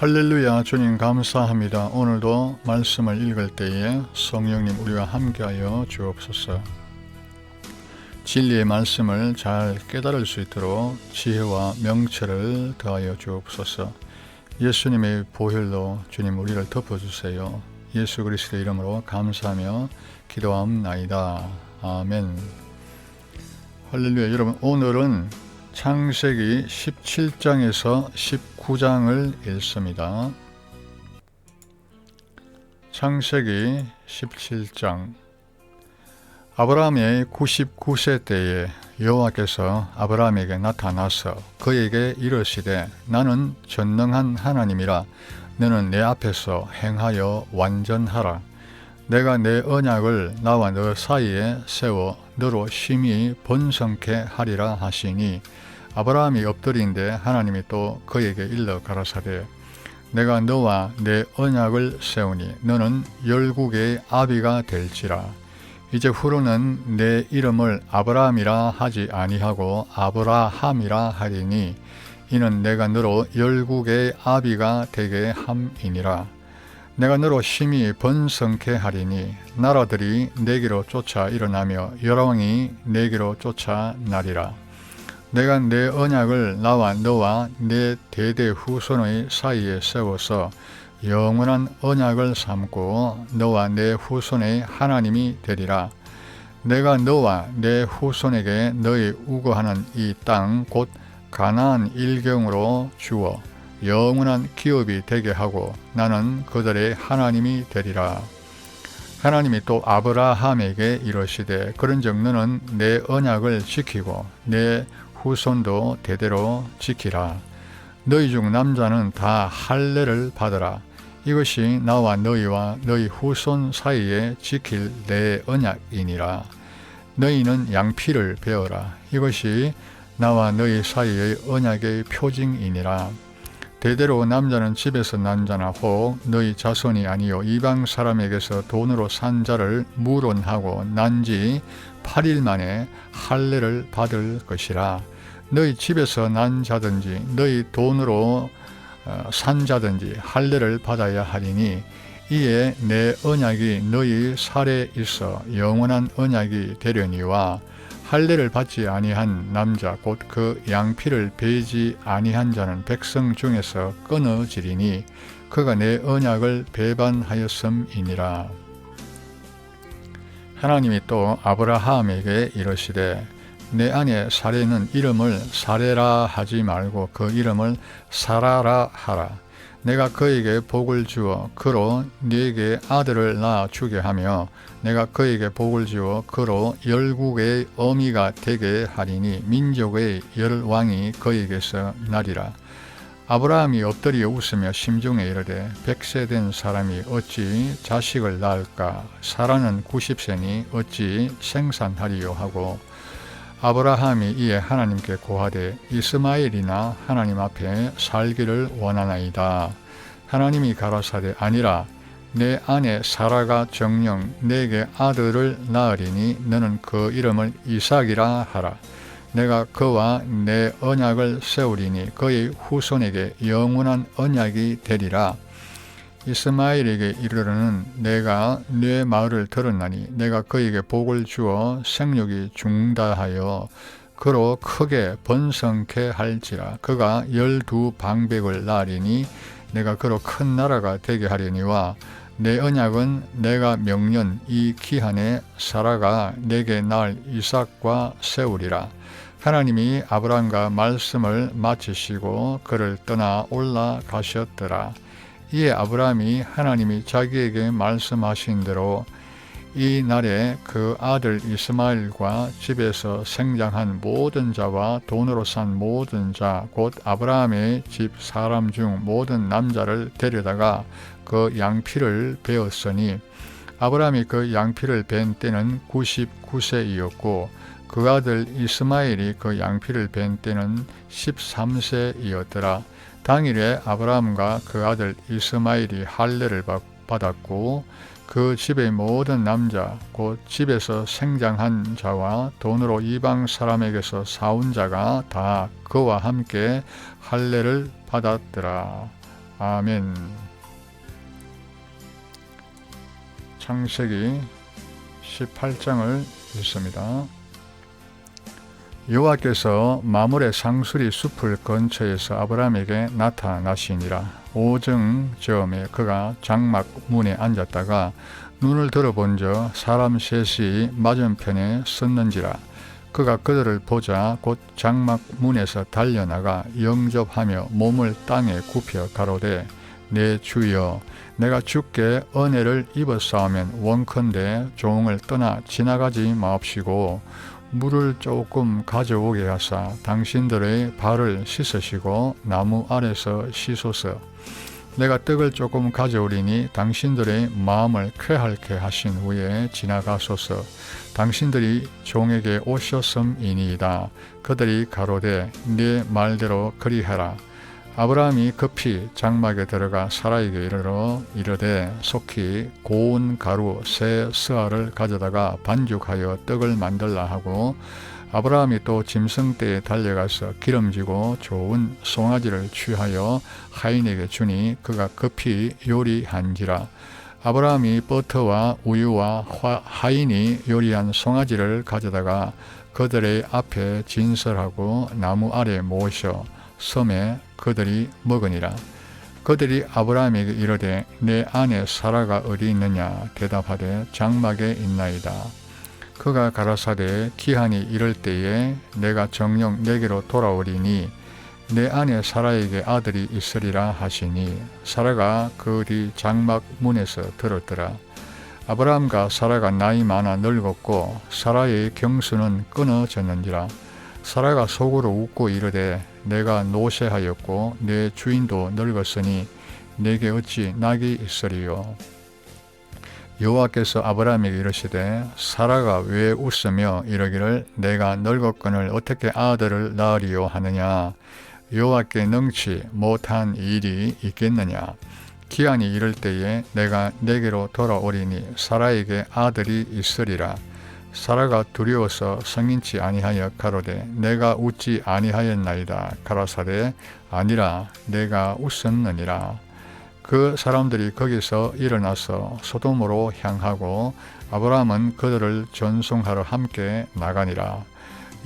할렐루야 주님 감사합니다. 오늘도 말씀을 읽을 때에 성령님 우리와 함께하여 주옵소서. 진리의 말씀을 잘 깨달을 수 있도록 지혜와 명철을 더하여 주옵소서. 예수님의 보혈로 주님 우리를 덮어주세요. 예수 그리스도의 이름으로 감사하며 기도함나이다. 아멘. 할렐루야 여러분 오늘은 창세기 17장에서 19 장을 읽습니다. 창세기 17장. 아브라함의 99세 때에 여호와께서 아브라함에게 나타나서 그에게 이르시되 나는 전능한 하나님이라. 너는 내 앞에서 행하여 완전하라. 내가 내 언약을 나와 너 사이에 세워 너로 심히 번성케 하리라 하시니 아브라함이 엎드린데 하나님이 또 그에게 일러 가라사대 내가 너와 내 언약을 세우니 너는 열국의 아비가 될지라. 이제 후로는 내 이름을 아브라함이라 하지 아니하고 아브라함이라 하리니 이는 내가 너로 열국의 아비가 되게 함이니라. 내가 너로 심히 번성케 하리니 나라들이 내게로 쫓아 일어나며 여러왕이 내게로 쫓아 나리라 내가 내 언약을 나와 너와 내 대대 후손의 사이에 세워서 영원한 언약을 삼고 너와 내 후손의 하나님이 되리라. 내가 너와 내 후손에게 너희 우거하는 이 땅 곧 가나안 일경으로 주어 영원한 기업이 되게 하고 나는 그들의 하나님이 되리라. 하나님이 또 아브라함에게 이르시되 그런즉 너는 내 언약을 지키고 내 후손도 대대로 지키라. 너희 중 남자는 다 할례를 받으라. 이것이 나와 너희와 너희 후손 사이에 지킬 내 언약이니라. 너희는 양피를 베어라. 이것이 나와 너희 사이의 언약의 표징이니라. 대대로 남자는 집에서 난 자나 혹 너희 자손이 아니요 이방 사람에게서 돈으로 산 자를 물론하고 난 지 8일 만에 할례를 받을 것이라. 너희 집에서 난 자든지 너희 돈으로 어, 산 자든지 할례를 받아야 하리니 이에 내 언약이 너희 살에 있어 영원한 언약이 되려니와 할례를 받지 아니한 남자 곧 그 양피를 베지 아니한 자는 백성 중에서 끊어지리니 그가 내 언약을 배반하였음이니라. 하나님이 또 아브라함에게 이르시되 내 안에 사례는 이름을 사례라 하지 말고 그 이름을 사라라 하라. 내가 그에게 복을 주어 그로 네게 아들을 낳아 주게 하며 내가 그에게 복을 주어 그로 열국의 어미가 되게 하리니 민족의 열 왕이 그에게서 나리라. 아브라함이 엎드려 웃으며 심중에 이르되 백세 된 사람이 어찌 자식을 낳을까 사라는 90세니 어찌 생산하리요 하고 아브라함이 이에 하나님께 고하되 이스마엘이나 하나님 앞에 살기를 원하나이다. 하나님이 가라사대 아니라 내 아내 사라가 정령 내게 아들을 낳으리니 너는 그 이름을 이삭이라 하라. 내가 그와 내 언약을 세우리니 그의 후손에게 영원한 언약이 되리라. 이스마엘에게 이르러는 내가 내 말을 들었나니 내가 그에게 복을 주어 생육이 중다하여 그로 크게 번성케 할지라 그가 열두 방백을 낳으리니 내가 그로 큰 나라가 되게 하려니와 내 언약은 내가 명년 이 기한에 사라가 내게 낳을 이삭과 세우리라. 하나님이 아브라함과 말씀을 마치시고 그를 떠나 올라가셨더라. 이에 아브라함이 하나님이 자기에게 말씀하신 대로 이 날에 그 아들 이스마엘과 집에서 생장한 모든 자와 돈으로 산 모든 자, 곧 아브라함의 집 사람 중 모든 남자를 데려다가 그 양피를 베었으니 아브라함이 그 양피를 벤 때는 99세이었고 그 아들 이스마엘이 그 양피를 벤 때는 13세이었더라. 당일에 아브라함과 그 아들 이스마엘이 할례를 받았고 그 집의 모든 남자 곧 집에서 생장한 자와 돈으로 이방 사람에게서 사온 자가 다 그와 함께 할례를 받았더라. 아멘. 창세기 18장을 읽습니다. 여호와께서 마물의 상수리 숲을 근처에서 아브라함에게 나타나시니라. 오정점에 그가 장막 문에 앉았다가 눈을 들어본저 사람 셋이 맞은편에 섰는지라. 그가 그들을 보자 곧 장막 문에서 달려나가 영접하며 몸을 땅에 굽혀 가로되 내 주여 내가 주께 은혜를 입었사오면 원컨대 종을 떠나 지나가지 마옵시고 물을 조금 가져오게 하사 당신들의 발을 씻으시고 나무 아래서 씻소서 내가 떡을 조금 가져오리니 당신들의 마음을 쾌할게 하신 후에 지나가소서. 당신들이 종에게 오셨음이니이다. 그들이 가로되 네 말대로 그리하라 아브라함이 급히 장막에 들어가 사라에게 이르러 이르되 속히 고운 가루 새 스아를 가져다가 반죽하여 떡을 만들라 하고 아브라함이 또 짐승떼에 달려가서 기름지고 좋은 송아지를 취하여 하인에게 주니 그가 급히 요리한지라. 아브라함이 버터와 우유와 하인이 요리한 송아지를 가져다가 그들의 앞에 진설하고 나무 아래 모셔 섬에 그들이 먹으니라. 그들이 아브라함에게 이르되 내 아내 사라가 어디 있느냐 대답하되 장막에 있나이다. 그가 가라사대 기한이 이럴 때에 내가 정령 내게로 돌아오리니 내 아내 사라에게 아들이 있으리라 하시니 사라가 그 뒤 장막 문에서 들었더라. 아브라함과 사라가 나이 많아 늙었고 사라의 경수는 끊어졌는지라 사라가 속으로 웃고 이르되 내가 노쇠하였고 내 주인도 늙었으니 내게 어찌 낙이 있으리요? 여호와께서 아브라함에게 이르시되 사라가 왜 웃으며 이러기를 내가 늙었건을 어떻게 아들을 낳으리요 하느냐? 여호와께 능치 못한 일이 있겠느냐? 기한이 이를 때에 내가 내게로 돌아오리니 사라에게 아들이 있으리라 사라가 두려워서 성인치 아니하여 가로되 내가 웃지 아니하였나이다. 가라사대 아니라 내가 웃었느니라. 그 사람들이 거기서 일어나서 소돔으로 향하고 아브라함은 그들을 전송하러 함께 나가니라.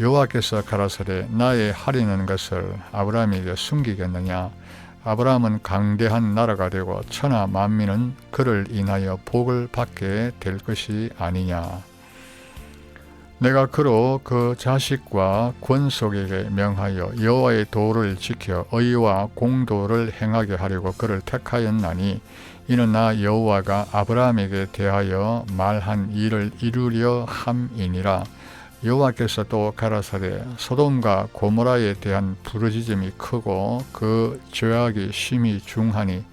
여호와께서 가라사대 나의 하리는 것을 아브라함에게 숨기겠느냐? 아브라함은 강대한 나라가 되고 천하 만민은 그를 인하여 복을 받게 될 것이 아니냐 내가 그로 그 자식과 권속에게 명하여 여호와의 도를 지켜 의와 공도를 행하게 하려고 그를 택하였나니 이는 나 여호와가 아브라함에게 대하여 말한 일을 이루려 함이니라. 여호와께서 또 가라사대 소돔과 고모라에 대한 부르짖음이 크고 그 죄악이 심히 중하니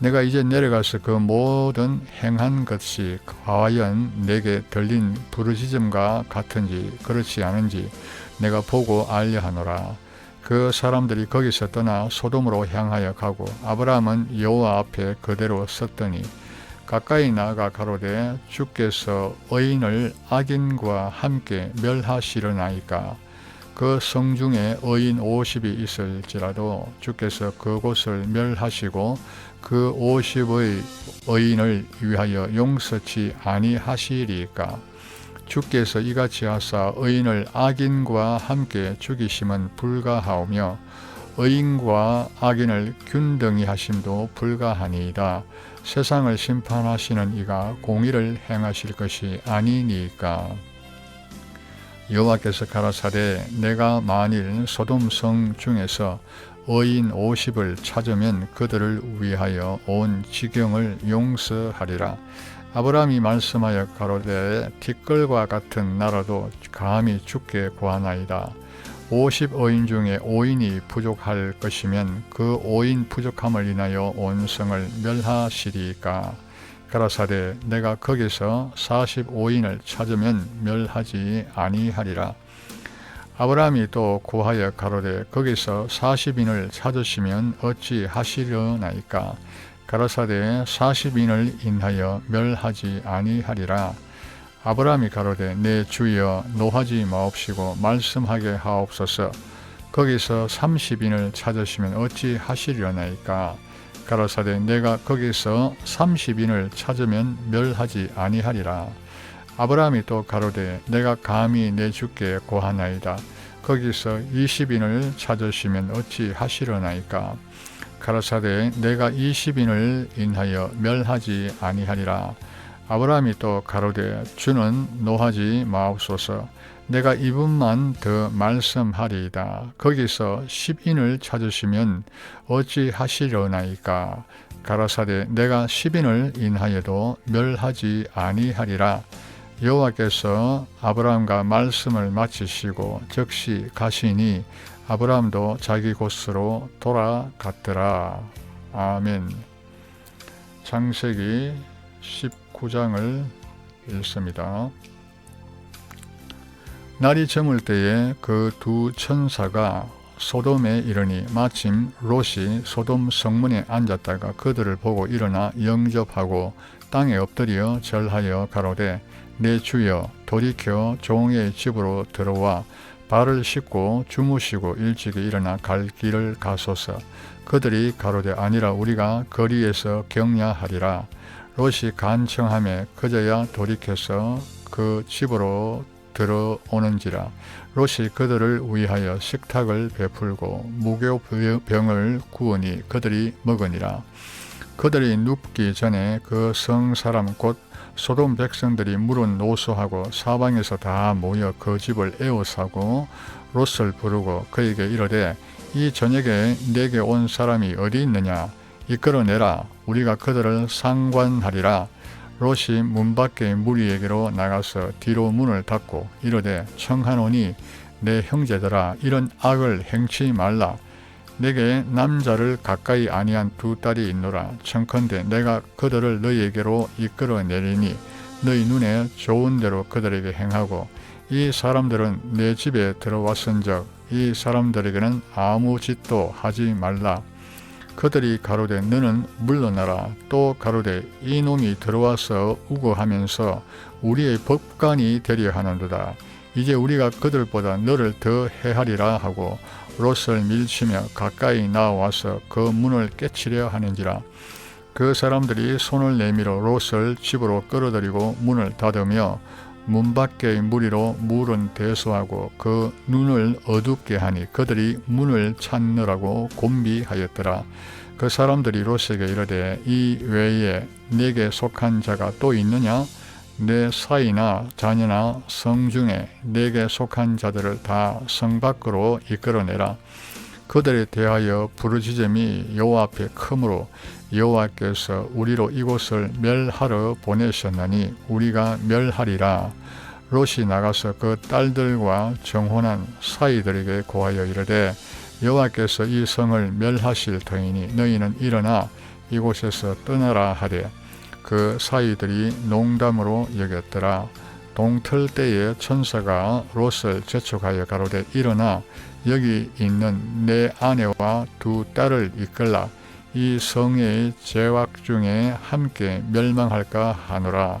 내가 이제 내려가서 그 모든 행한 것이 과연 내게 들린 부르짖음과 같은지 그렇지 않은지 내가 보고 알려 하노라. 그 사람들이 거기서 떠나 소돔으로 향하여 가고 아브라함은 여호와 앞에 그대로 섰더니 가까이 나아가 가로되 주께서 의인을 악인과 함께 멸하시려나이까 그 성중에 의인 50이 있을지라도 주께서 그곳을 멸하시고 그 50의 의인을 위하여 용서치 아니하시리까 주께서 이같이 하사 의인을 악인과 함께 죽이심은 불가하오며 의인과 악인을 균등히 하심도 불가하니이다. 세상을 심판하시는 이가 공의를 행하실 것이 아니니까. 여호와께서 가라사대 내가 만일 소돔성 중에서 의인 50을 찾으면 그들을 위하여 온 지경을 용서하리라. 아브라함이 말씀하여 가로되 티끌과 같은 나라도 감히 죽게 구하나이다. 50 어인 중에 5인이 부족할 것이면 그 5인 부족함을 인하여 온 성을 멸하시리까. 가라사대 내가 거기서 45인을 찾으면 멸하지 아니하리라. 아브라함이 또 구하여 가로되 거기서 40인을 찾으시면 어찌 하시려나이까? 가라사대 40인을 인하여 멸하지 아니하리라. 아브라함이 가로되 내 주여 노하지 마옵시고 말씀하게 하옵소서. 거기서 30인을 찾으시면 어찌 하시려나이까? 가라사대 내가 거기서 30인을 찾으면 멸하지 아니하리라. 아브라함이 또 가로되 내가 감히 내 주께 고하나이다. 거기서 20인을 찾으시면 어찌 하시려나이까. 가라사대 내가 20인을 인하여 멸하지 아니하리라. 아브라함이 또 가로되 주는 노하지 마옵소서. 내가 이분만 더 말씀하리이다. 거기서 10인을 찾으시면 어찌 하시려나이까. 가라사대 내가 10인을 인하여도 멸하지 아니하리라. 여호와께서 아브라함과 말씀을 마치시고 즉시 가시니 아브라함도 자기 곳으로 돌아갔더라. 아멘. 창세기 19장을 읽습니다. 날이 저물 때에 그 두 천사가 소돔에 이르니 마침 롯이 소돔 성문에 앉았다가 그들을 보고 일어나 영접하고 땅에 엎드려 절하여 가로되 내 주여 돌이켜 종의 집으로 들어와 발을 씻고 주무시고 일찍이 일어나 갈 길을 가소서. 그들이 가로되 아니라 우리가 거리에서 격야하리라. 롯이 간청함에 그저야 돌이켜서 그 집으로 들어오는지라. 롯이 그들을 위하여 식탁을 베풀고 무교병을 구우니 그들이 먹으니라. 그들이 눕기 전에 그 성 사람 곧 소돔 백성들이 물은 노소하고 사방에서 다 모여 그 집을 에워싸고 롯을 부르고 그에게 이르되 이 저녁에 내게 온 사람이 어디 있느냐? 이끌어내라. 우리가 그들을 상관하리라. 롯이 문 밖에 무리에게로 나가서 뒤로 문을 닫고 이르되 청하노니 내 형제들아 이런 악을 행치 말라 내게 남자를 가까이 아니한 두 딸이 있노라. 청컨대 내가 그들을 너희에게로 이끌어 내리니 너희 눈에 좋은 대로 그들에게 행하고 이 사람들은 내 집에 들어왔은적 이 사람들에게는 아무 짓도 하지 말라. 그들이 가로되 너는 물러나라. 또 가로되 이 놈이 들어와서 우거하면서 우리의 법관이 되려 하는도다. 이제 우리가 그들보다 너를 더 해하리라 하고 롯을 밀치며 가까이 나와서 그 문을 깨치려 하는지라 그 사람들이 손을 내밀어 롯을 집으로 끌어들이고 문을 닫으며 문 밖의 무리로 물은 대소하고 그 눈을 어둡게 하니 그들이 문을 찾느라고 곤비하였더라. 그 사람들이 롯에게 이르되 이 외에 내게 속한 자가 또 있느냐? 내 사이나 자녀나 성 중에 내게 속한 자들을 다 성 밖으로 이끌어내라. 그들에 대하여 부르짖음이 여호와 앞에 크므로 여호와께서 우리로 이곳을 멸하러 보내셨나니 우리가 멸하리라. 롯이 나가서 그 딸들과 정혼한 사이들에게 고하여 이르되 여호와께서 이 성을 멸하실 터이니 너희는 일어나 이곳에서 떠나라 하되 그 사이들이 농담으로 여겼더라. 동틀 때에 천사가 롯을 재촉하여 가로되 일어나 여기 있는 내 아내와 두 딸을 이끌라 이 성의 제왕 중에 함께 멸망할까 하노라.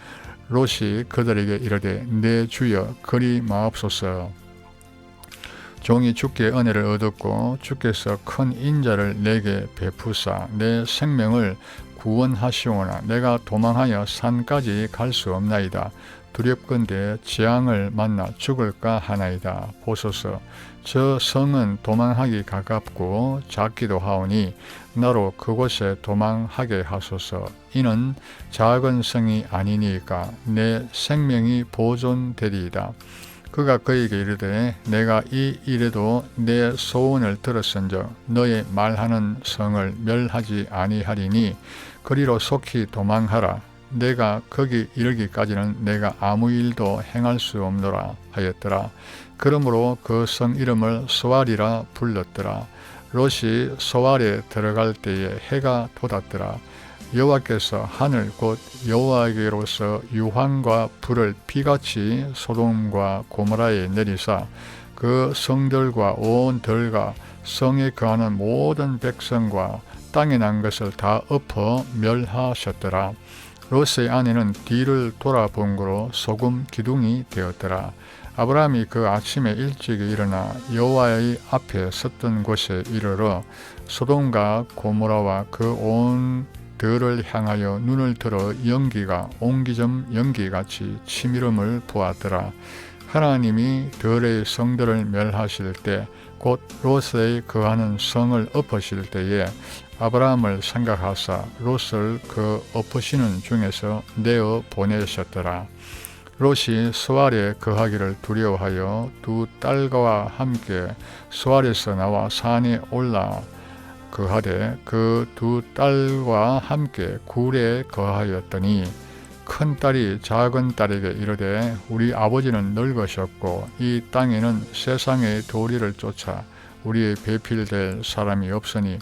롯이 그들에게 이르되 내 주여 그리 마옵소서. 종이 주께 은혜를 얻었고 주께서 큰 인자를 내게 베푸사 내 생명을 구원하시오나 내가 도망하여 산까지 갈 수 없나이다. 두렵건대 재앙을 만나 죽을까 하나이다. 보소서 저 성은 도망하기 가깝고 작기도 하오니 나로 그곳에 도망하게 하소서. 이는 작은 성이 아니니까 내 생명이 보존되리이다. 그가 그에게 이르되 내가 이 일에도 내 소원을 들었은즉 너의 말하는 성을 멸하지 아니하리니 그리로 속히 도망하라. 내가 거기 이르기까지는 내가 아무 일도 행할 수 없노라 하였더라. 그러므로 그 성 이름을 소알이라 불렀더라. 롯이 소알에 들어갈 때에 해가 돋았더라. 여호와께서 하늘 곧 여호와에게로서 유황과 불을 비같이 소돔과 고모라에 내리사 그 성들과 온 들과 성에 거하는 모든 백성과 땅에 난 것을 다 엎어 멸하셨더라. 롯의 아내는 뒤를 돌아본 거로 소금 기둥이 되었더라. 아브라함이 그 아침에 일찍 일어나 여호와의 앞에 섰던 곳에 이르러 소돔과 고모라와 그온 들을 향하여 눈을 들어 연기가 옹기점 연기같이 치밀음을 보았더라. 하나님이 들의 성들을 멸하실 때 곧 롯의 거하는 성을 엎으실 때에 아브라함을 생각하사 롯을 그 엎으시는 중에서 내어 보내셨더라. 롯이 수알에 거하기를 두려워하여 두 딸과 함께 수알에서 나와 산에 올라 거하되 그 두 딸과 함께 굴에 거하였더니 큰 딸이 작은 딸에게 이르되 우리 아버지는 늙으셨고 이 땅에는 세상의 도리를 쫓아 우리의 배필될 사람이 없으니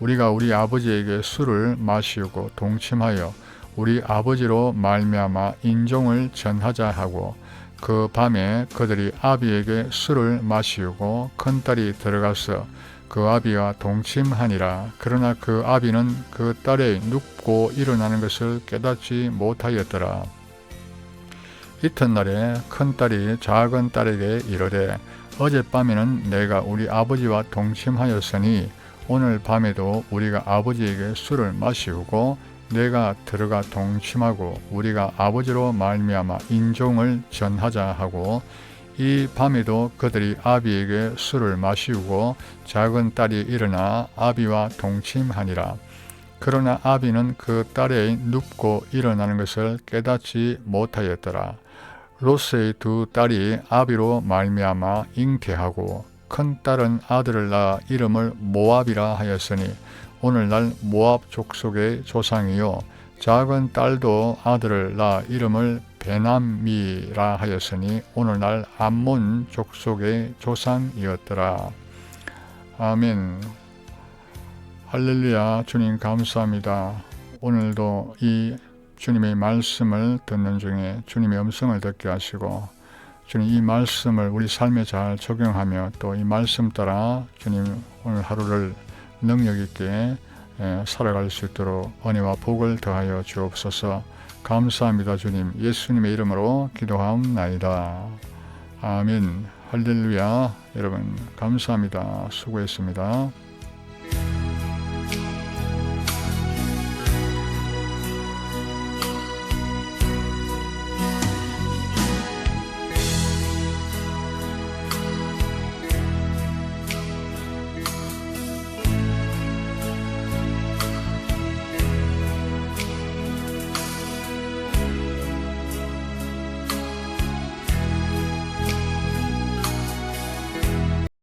우리가 우리 아버지에게 술을 마시고 동침하여 우리 아버지로 말미암아 인종을 전하자 하고 그 밤에 그들이 아비에게 술을 마시고 큰 딸이 들어가서 그 아비와 동침하니라. 그러나 그 아비는 그 딸의 눕고 일어나는 것을 깨닫지 못하였더라. 이튿날에 큰 딸이 작은 딸에게 이르되 어젯밤에는 내가 우리 아버지와 동침하였으니 오늘 밤에도 우리가 아버지에게 술을 마시고 내가 들어가 동침하고 우리가 아버지로 말미암아 인종을 전하자 하고 이 밤에도 그들이 아비에게 술을 마시우고 작은 딸이 일어나 아비와 동침하니라. 그러나 아비는 그 딸의 눕고 일어나는 것을 깨닫지 못하였더라. 롯의 두 딸이 아비로 말미암아 잉태하고 큰 딸은 아들을 낳아 이름을 모압이라 하였으니 오늘날 모압 족속의 조상이요 작은 딸도 아들을 낳아 이름을 베남미라 하였으니 오늘날 암몬 족속의 조상이었더라. 아멘. 할렐루야 주님 감사합니다. 오늘도 이 주님의 말씀을 듣는 중에 주님의 음성을 듣게 하시고 주님 이 말씀을 우리 삶에 잘 적용하며 또 이 말씀 따라 주님 오늘 하루를 능력 있게 예, 살아갈 수 있도록 은혜와 복을 더하여 주옵소서. 감사합니다 주님 예수님의 이름으로 기도하옵나이다. 아멘 할렐루야 여러분 감사합니다. 수고했습니다.